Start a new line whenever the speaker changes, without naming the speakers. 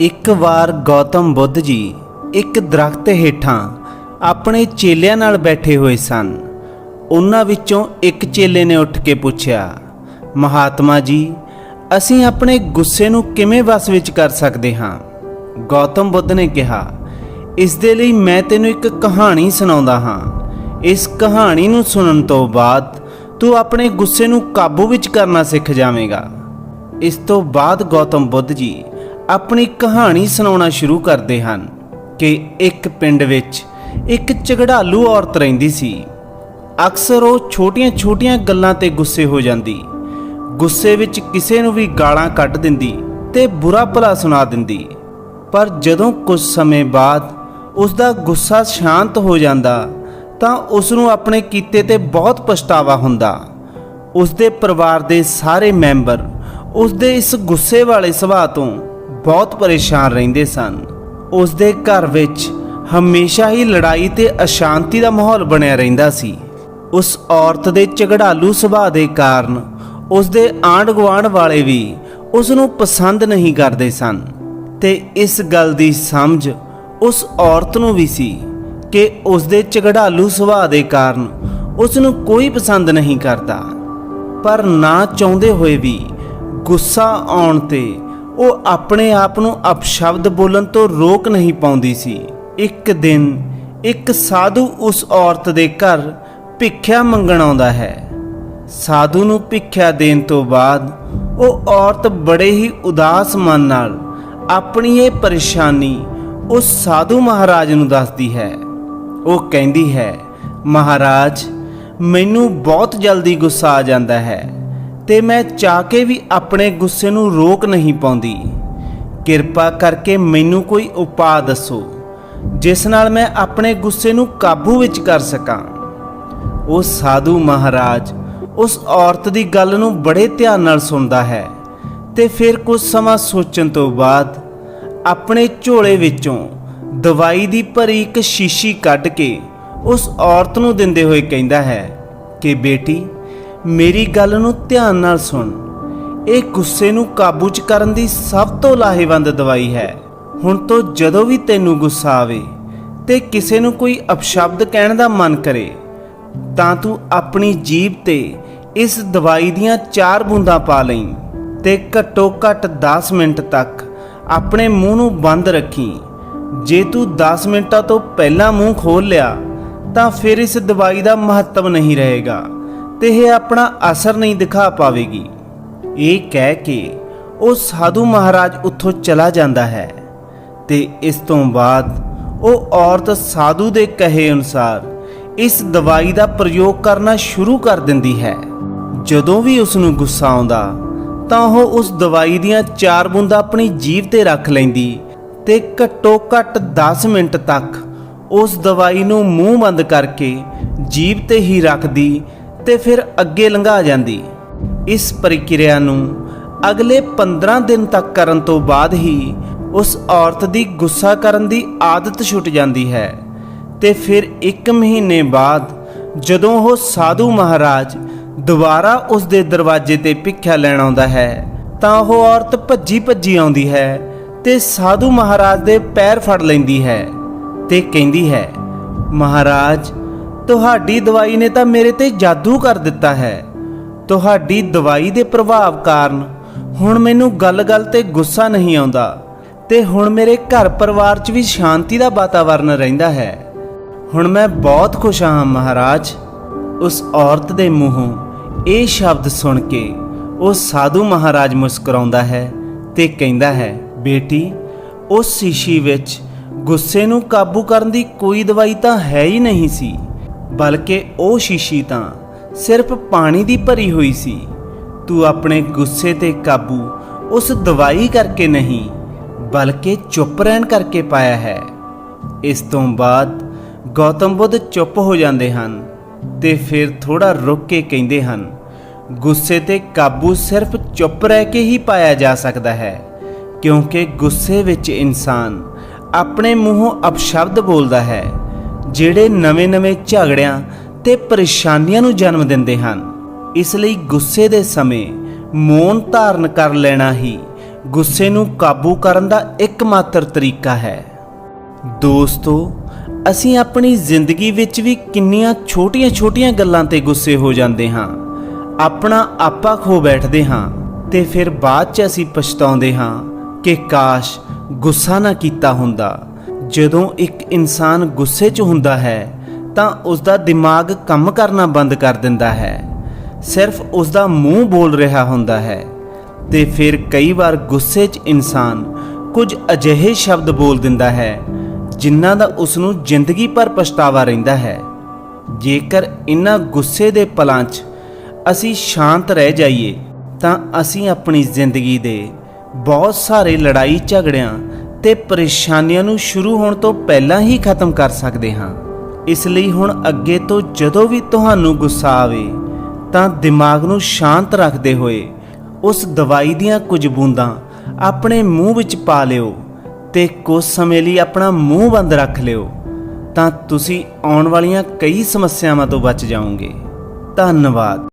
ਇੱਕ ਵਾਰ ਗੌਤਮ ਬੁੱਧ ਜੀ ਇੱਕ ਦਰਖਤ ਹੇਠਾਂ ਆਪਣੇ ਚੇਲਿਆਂ ਨਾਲ ਬੈਠੇ ਹੋਏ ਸਨ। ਉਹਨਾਂ ਵਿੱਚੋਂ ਇੱਕ ਚੇਲੇ ਨੇ ਉੱਠ ਕੇ ਪੁੱਛਿਆ, ਮਹਾਤਮਾ ਜੀ, ਅਸੀਂ ਆਪਣੇ ਗੁੱਸੇ ਨੂੰ ਕਿਵੇਂ ਵਸ ਵਿੱਚ ਕਰ ਸਕਦੇ ਹਾਂ? ਗੌਤਮ ਬੁੱਧ ਨੇ ਕਿਹਾ, ਇਸ ਦੇ ਲਈ ਮੈਂ ਤੈਨੂੰ ਇੱਕ ਕਹਾਣੀ ਸੁਣਾਉਂਦਾ ਹਾਂ। ਇਸ ਕਹਾਣੀ ਨੂੰ ਸੁਣਨ ਤੋਂ ਬਾਅਦ ਤੂੰ ਆਪਣੇ ਗੁੱਸੇ ਨੂੰ ਕਾਬੂ ਵਿੱਚ ਕਰਨਾ ਸਿੱਖ ਜਾਵੇਂਗਾ। ਇਸ ਤੋਂ ਬਾਅਦ ਗੌਤਮ ਬੁੱਧ ਜੀ ਆਪਣੀ ਕਹਾਣੀ ਸੁਣਾਉਣਾ ਸ਼ੁਰੂ ਕਰਦੇ ਹਨ ਕਿ ਇੱਕ ਪਿੰਡ ਵਿੱਚ ਇੱਕ ਝਗੜਾਲੂ ਔਰਤ ਰਹਿੰਦੀ ਸੀ। ਅਕਸਰ ਉਹ ਛੋਟੀਆਂ-ਛੋਟੀਆਂ ਗੱਲਾਂ ਤੇ ਗੁੱਸੇ ਹੋ ਜਾਂਦੀ। ਗੁੱਸੇ ਵਿੱਚ ਕਿਸੇ ਨੂੰ ਵੀ ਗਾਲਾਂ ਕੱਢ ਦਿੰਦੀ ਤੇ ਬੁਰਾ ਭਲਾ ਸੁਣਾ ਦਿੰਦੀ। ਪਰ ਜਦੋਂ ਕੁਝ ਸਮੇਂ ਬਾਅਦ ਉਸ ਦਾ ਗੁੱਸਾ ਸ਼ਾਂਤ ਹੋ ਜਾਂਦਾ, ਤਾਂ ਉਸ ਨੂੰ ਆਪਣੇ ਕੀਤੇ ਤੇ ਬਹੁਤ ਪਛਤਾਵਾ ਹੁੰਦਾ। ਉਸ ਦੇ ਪਰਿਵਾਰ ਦੇ ਸਾਰੇ ਮੈਂਬਰ ਉਸ ਦੇ ਇਸ ਗੁੱਸੇ ਵਾਲੇ ਸੁਭਾਅ ਤੋਂ ਬਹੁਤ ਪਰੇਸ਼ਾਨ ਰਹਿੰਦੇ ਸਨ। ਉਸ ਦੇ ਘਰ ਵਿੱਚ ਹਮੇਸ਼ਾ ਹੀ ਲੜਾਈ ਤੇ ਅਸ਼ਾਂਤੀ ਦਾ ਮਾਹੌਲ ਬਣਿਆ ਰਹਿੰਦਾ ਸੀ। ਉਸ ਔਰਤ ਦੇ ਝਗੜਾਲੂ ਸੁਭਾਅ ਦੇ ਕਾਰਨ ਉਸ ਦੇ ਆਂਢ ਗੁਆਂਢ ਵਾਲੇ ਵੀ ਉਸ ਨੂੰ ਪਸੰਦ ਨਹੀਂ ਕਰਦੇ ਸਨ। ਤੇ ਇਸ ਗੱਲ ਦੀ ਸਮਝ ਉਸ ਔਰਤ ਨੂੰ ਵੀ ਸੀ ਕਿ ਉਸ ਦੇ ਝਗੜਾਲੂ ਸੁਭਾਅ ਦੇ ਕਾਰਨ ਉਸ ਨੂੰ ਕੋਈ ਪਸੰਦ ਨਹੀਂ ਕਰਦਾ। ਪਰ ਨਾ ਚਾਹੁੰਦੇ ਹੋਏ ਵੀ ਗੁੱਸਾ ਆਉਣ ਤੇ ਉਹ ਆਪਣੇ ਆਪ ਨੂੰ ਅਪਸ਼ਬਦ ਬੋਲਣ ਤੋਂ ਰੋਕ ਨਹੀਂ ਪਾਉਂਦੀ ਸੀ। ਇੱਕ ਦਿਨ ਇੱਕ ਸਾਧੂ ਉਸ ਔਰਤ ਦੇ ਘਰ ਭਿੱਖਿਆ ਮੰਗਣ ਆਉਂਦਾ ਹੈ। ਸਾਧੂ ਨੂੰ ਭਿੱਖਿਆ ਦੇਣ ਤੋਂ ਬਾਅਦ ਉਹ ਔਰਤ ਬੜੇ ਹੀ ਉਦਾਸ ਮਨ ਨਾਲ ਆਪਣੀ ਇਹ ਪਰੇਸ਼ਾਨੀ ਉਸ ਸਾਧੂ ਮਹਾਰਾਜ ਨੂੰ ਦੱਸਦੀ ਹੈ। ਉਹ ਕਹਿੰਦੀ ਹੈ, ਮਹਾਰਾਜ, ਮੈਨੂੰ ਬਹੁਤ ਜਲਦੀ ਗੁੱਸਾ ਆ ਜਾਂਦਾ ਹੈ। ਤੇ ਮੈਂ ਚਾਹ ਕੇ ਵੀ ਆਪਣੇ ਗੁੱਸੇ ਨੂੰ ਰੋਕ ਨਹੀਂ ਪਾਉਂਦੀ। ਕਿਰਪਾ ਕਰਕੇ ਮੈਨੂੰ ਕੋਈ ਉਪਾਅ ਦੱਸੋ, ਜਿਸ ਨਾਲ ਮੈਂ ਆਪਣੇ ਗੁੱਸੇ ਨੂੰ ਕਾਬੂ ਵਿੱਚ ਕਰ ਸਕਾਂ। ਉਹ ਸਾਧੂ ਮਹਾਰਾਜ ਉਸ ਔਰਤ ਦੀ ਗੱਲ ਨੂੰ ਬੜੇ ਧਿਆਨ ਨਾਲ ਸੁਣਦਾ ਹੈ ਤੇ ਫਿਰ ਕੁਝ ਸਮਾਂ ਸੋਚਣ ਤੋਂ ਬਾਅਦ ਆਪਣੇ ਝੋਲੇ ਵਿੱਚੋਂ ਦਵਾਈ ਦੀ ਭਰੀ ਇੱਕ ਸ਼ੀਸ਼ੀ ਕੱਢ ਕੇ ਉਸ ਔਰਤ ਨੂੰ ਦਿੰਦੇ ਹੋਏ ਕਹਿੰਦਾ ਹੈ ਕਿ ਬੇਟੀ ਮੇਰੀ ਗੱਲ ਨੂੰ ਧਿਆਨ ਨਾਲ ਸੁਣ। ਇਹ ਗੁੱਸੇ ਨੂੰ ਕਾਬੂ 'ਚ ਕਰਨ ਦੀ ਸਭ ਤੋਂ ਲਾਹੇਵੰਦ ਦਵਾਈ ਹੈ। ਹੁਣ ਤੋਂ ਜਦੋਂ ਵੀ ਤੈਨੂੰ ਗੁੱਸਾ ਆਵੇ ਤੇ ਕਿਸੇ ਨੂੰ ਕੋਈ ਅਪਸ਼ਬਦ ਕਹਿਣ ਦਾ ਮਨ ਕਰੇ, ਤਾਂ ਤੂੰ ਆਪਣੀ ਜੀਭ ਤੇ ਇਸ ਦਵਾਈ ਦੀਆਂ ਚਾਰ ਬੂੰਦਾਂ ਪਾ ਲਈ ਤੇ ਘੱਟੋ ਘੱਟ 10 ਮਿੰਟ ਤੱਕ ਆਪਣੇ ਮੂੰਹ ਨੂੰ ਬੰਦ ਰੱਖੀ। ਜੇ ਤੂੰ 10 ਮਿੰਟਾਂ ਤੋਂ ਪਹਿਲਾਂ ਮੂੰਹ ਖੋਲ ਲਿਆ, ਤਾਂ ਫਿਰ ਇਸ ਦਵਾਈ ਦਾ ਮਹੱਤਵ ਨਹੀਂ ਰਹੇਗਾ। ਤੇ ਇਹ ਆਪਣਾ ਅਸਰ ਨਹੀਂ ਦਿਖਾ ਪਾਵੇਗੀ। ਇਹ ਕਹਿ ਕੇ ਉਹ ਸਾਧੂ ਮਹਾਰਾਜ ਉੱਥੋਂ ਚਲਾ ਜਾਂਦਾ ਹੈ ਤੇ ਇਸ ਤੋਂ ਬਾਅਦ ਉਹ ਔਰਤ ਸਾਧੂ ਦੇ ਕਹੇ ਅਨੁਸਾਰ ਇਸ ਦਵਾਈ ਦਾ ਪ੍ਰਯੋਗ ਕਰਨਾ ਸ਼ੁਰੂ ਕਰ ਦਿੰਦੀ ਹੈ। ਜਦੋਂ ਵੀ ਉਸ ਨੂੰ ਗੁੱਸਾ ਆਉਂਦਾ, ਤਾਂ ਉਹ ਉਸ ਦਵਾਈ ਦੀਆਂ ਚਾਰ ਬੂੰਦਾਂ ਆਪਣੀ ਜੀਭ ਤੇ ਰੱਖ ਲੈਂਦੀ ਤੇ ਘੱਟੋ ਘੱਟ 10 ਮਿੰਟ ਤੱਕ ਉਸ ਦਵਾਈ ਨੂੰ ਮੂੰਹ ਬੰਦ ਕਰਕੇ ਜੀਭ ਤੇ ਹੀ ਰੱਖਦੀ ਤੇ ਫਿਰ ਅੱਗੇ ਲੰਘਾ ਜਾਂਦੀ। ਇਸ ਪ੍ਰਕਿਰਿਆ ਨੂੰ ਅਗਲੇ 15 ਦਿਨ ਤੱਕ ਕਰਨ ਤੋਂ ਬਾਅਦ ਹੀ ਉਸ ਔਰਤ ਦੀ ਗੁੱਸਾ ਕਰਨ ਦੀ ਆਦਤ ਛੁੱਟ ਜਾਂਦੀ ਹੈ। ਤੇ ਫਿਰ 1 ਮਹੀਨੇ ਬਾਅਦ ਜਦੋਂ ਉਹ ਸਾਧੂ ਮਹਾਰਾਜ ਦੁਬਾਰਾ ਉਸ ਦੇ ਦਰਵਾਜ਼ੇ ਤੇ ਭਿੱਖਿਆ ਲੈਣ ਆਉਂਦਾ ਹੈ, ਤਾਂ ਉਹ ਔਰਤ ਭੱਜੀ ਭੱਜੀ ਆਉਂਦੀ ਹੈ ਤੇ ਸਾਧੂ ਮਹਾਰਾਜ ਦੇ ਪੈਰ ਫੜ ਲੈਂਦੀ ਹੈ ਤੇ ਕਹਿੰਦੀ ਹੈ, ਮਹਾਰਾਜ ਤੁਹਾਡੀ ਦਵਾਈ ਨੇ ਤਾਂ ਮੇਰੇ ਤੇ ਜਾਦੂ ਕਰ ਦਿੱਤਾ ਹੈ। ਤੁਹਾਡੀ ਦਵਾਈ ਦੇ ਪ੍ਰਭਾਵ ਕਾਰਨ ਹੁਣ ਮੈਨੂੰ ਗੱਲ-ਗੱਲ ਤੇ ਗੁੱਸਾ ਨਹੀਂ ਆਉਂਦਾ ਤੇ ਹੁਣ ਮੇਰੇ ਘਰ ਪਰਿਵਾਰ 'ਚ ਵੀ ਸ਼ਾਂਤੀ ਦਾ ਵਾਤਾਵਰਨ ਰਹਿੰਦਾ ਹੈ। ਹੁਣ ਮੈਂ ਬਹੁਤ ਖੁਸ਼ ਹਾਂ ਮਹਾਰਾਜ। ਉਸ ਔਰਤ ਦੇ ਮੂੰਹੋਂ ਇਹ ਸ਼ਬਦ ਸੁਣ ਕੇ ਉਹ ਸਾਧੂ ਮਹਾਰਾਜ ਮੁਸਕਰਾਉਂਦਾ ਹੈ ਤੇ ਕਹਿੰਦਾ ਹੈ, ਬੇਟੀ, ਉਸ ਸ਼ੀਸ਼ੀ ਵਿੱਚ ਗੁੱਸੇ ਨੂੰ ਕਾਬੂ ਕਰਨ ਦੀ ਕੋਈ ਦਵਾਈ ਤਾਂ ਹੈ ਹੀ ਨਹੀਂ ਸੀ। ਬਲਕਿ ਉਹ ਸ਼ੀਸ਼ੀ ਤਾਂ ਸਿਰਫ ਪਾਣੀ ਦੀ ਭਰੀ ਹੋਈ ਸੀ। ਤੂੰ ਆਪਣੇ ਗੁੱਸੇ ਤੇ ਕਾਬੂ ਉਸ ਦਵਾਈ ਕਰਕੇ ਨਹੀਂ, ਬਲਕਿ ਚੁੱਪ ਰਹਿਣ ਕਰਕੇ ਪਾਇਆ ਹੈ। ਇਸ ਤੋਂ ਬਾਅਦ ਗੌਤਮ ਬੁੱਧ ਚੁੱਪ ਹੋ ਜਾਂਦੇ ਹਨ ਤੇ ਫਿਰ ਥੋੜਾ ਰੁਕ ਕੇ ਕਹਿੰਦੇ ਹਨ, ਗੁੱਸੇ ਤੇ ਕਾਬੂ ਸਿਰਫ ਚੁੱਪ ਰਹਿ ਕੇ ਹੀ ਪਾਇਆ ਜਾ ਸਕਦਾ ਹੈ, ਕਿਉਂਕਿ ਗੁੱਸੇ ਵਿੱਚ ਇਨਸਾਨ ਆਪਣੇ ਮੂੰਹੋਂ ਅਪਸ਼ਬਦ ਬੋਲਦਾ ਹੈ। ਜਿਹੜੇ ਨਵੇਂ-ਨਵੇਂ ਝਗੜਿਆਂ ਤੇ ਪਰੇਸ਼ਾਨੀਆਂ ਨੂੰ ਜਨਮ ਦਿੰਦੇ ਹਨ, ਇਸ ਲਈ ਗੁੱਸੇ ਦੇ ਸਮੇਂ ਮੌਨ ਧਾਰਨ ਕਰ ਲੈਣਾ ਹੀ ਗੁੱਸੇ ਨੂੰ ਕਾਬੂ ਕਰਨ ਦਾ ਇੱਕਮਾਤਰ ਤਰੀਕਾ ਹੈ। ਦੋਸਤੋ, ਅਸੀਂ ਆਪਣੀ ਜ਼ਿੰਦਗੀ ਵਿੱਚ ਵੀ ਕਿੰਨੀਆਂ ਛੋਟੀਆਂ-ਛੋਟੀਆਂ ਗੱਲਾਂ ਤੇ ਗੁੱਸੇ ਹੋ ਜਾਂਦੇ ਹਾਂ, ਆਪਣਾ ਆਪਾ ਖੋ ਬੈਠਦੇ ਹਾਂ ਤੇ ਫਿਰ ਬਾਅਦ 'ਚ ਅਸੀਂ ਪਛਤਾਉਂਦੇ ਹਾਂ ਕਿ ਕਾਸ਼ ਗੁੱਸਾ ਨਾ ਕੀਤਾ ਹੁੰਦਾ। ਜਦੋਂ ਇੱਕ ਇਨਸਾਨ ਗੁੱਸੇ 'ਚ ਹੁੰਦਾ ਹੈ, ਤਾਂ ਉਸ ਦਾ ਦਿਮਾਗ ਕੰਮ ਕਰਨਾ ਬੰਦ ਕਰ ਦਿੰਦਾ ਹੈ। ਸਿਰਫ ਉਸ ਦਾ ਮੂੰਹ ਬੋਲ ਰਿਹਾ ਹੁੰਦਾ ਹੈ ਤੇ ਫਿਰ ਕਈ ਵਾਰ ਗੁੱਸੇ 'ਚ ਇਨਸਾਨ ਕੁਝ ਅਜਿਹੇ ਸ਼ਬਦ ਬੋਲ ਦਿੰਦਾ ਹੈ, ਜਿਨ੍ਹਾਂ ਦਾ ਉਸ ਨੂੰ ਜ਼ਿੰਦਗੀ ਭਰ ਪਛਤਾਵਾ ਰਹਿੰਦਾ ਹੈ। ਜੇਕਰ ਇਹਨਾਂ ਗੁੱਸੇ ਦੇ ਪਲਾਂ 'ਚ ਅਸੀਂ ਸ਼ਾਂਤ ਰਹਿ ਜਾਈਏ, ਤਾਂ ਅਸੀਂ ਆਪਣੀ ਜ਼ਿੰਦਗੀ ਦੇ ਬਹੁਤ ਸਾਰੇ ਲੜਾਈ ਝਗੜਿਆਂ ਤੇ ਪਰੇਸ਼ਾਨੀਆਂ ਨੂੰ ਸ਼ੁਰੂ ਹੋਣ ਤੋਂ ਪਹਿਲਾਂ ਹੀ ਖਤਮ ਕਰ ਸਕਦੇ ਹਾਂ। ਇਸ ਲਈ ਹੁਣ ਅੱਗੇ ਤੋਂ ਜਦੋਂ ਵੀ ਤੁਹਾਨੂੰ ਗੁੱਸਾ ਆਵੇ, ਤਾਂ ਦਿਮਾਗ ਨੂੰ ਸ਼ਾਂਤ ਰੱਖਦੇ ਹੋਏ ਉਸ ਦਵਾਈ ਦੀਆਂ ਕੁਝ ਬੂੰਦਾਂ ਆਪਣੇ ਮੂੰਹ ਵਿੱਚ ਪਾ ਲਿਓ ਤੇ ਕੁਝ ਸਮੇਂ ਲਈ ਆਪਣਾ ਮੂੰਹ ਬੰਦ ਰੱਖ ਲਿਓ, ਤਾਂ ਤੁਸੀਂ ਆਉਣ ਵਾਲੀਆਂ ਕਈ ਸਮੱਸਿਆਵਾਂ ਤੋਂ ਬਚ ਜਾਓਗੇ। ਧੰਨਵਾਦ।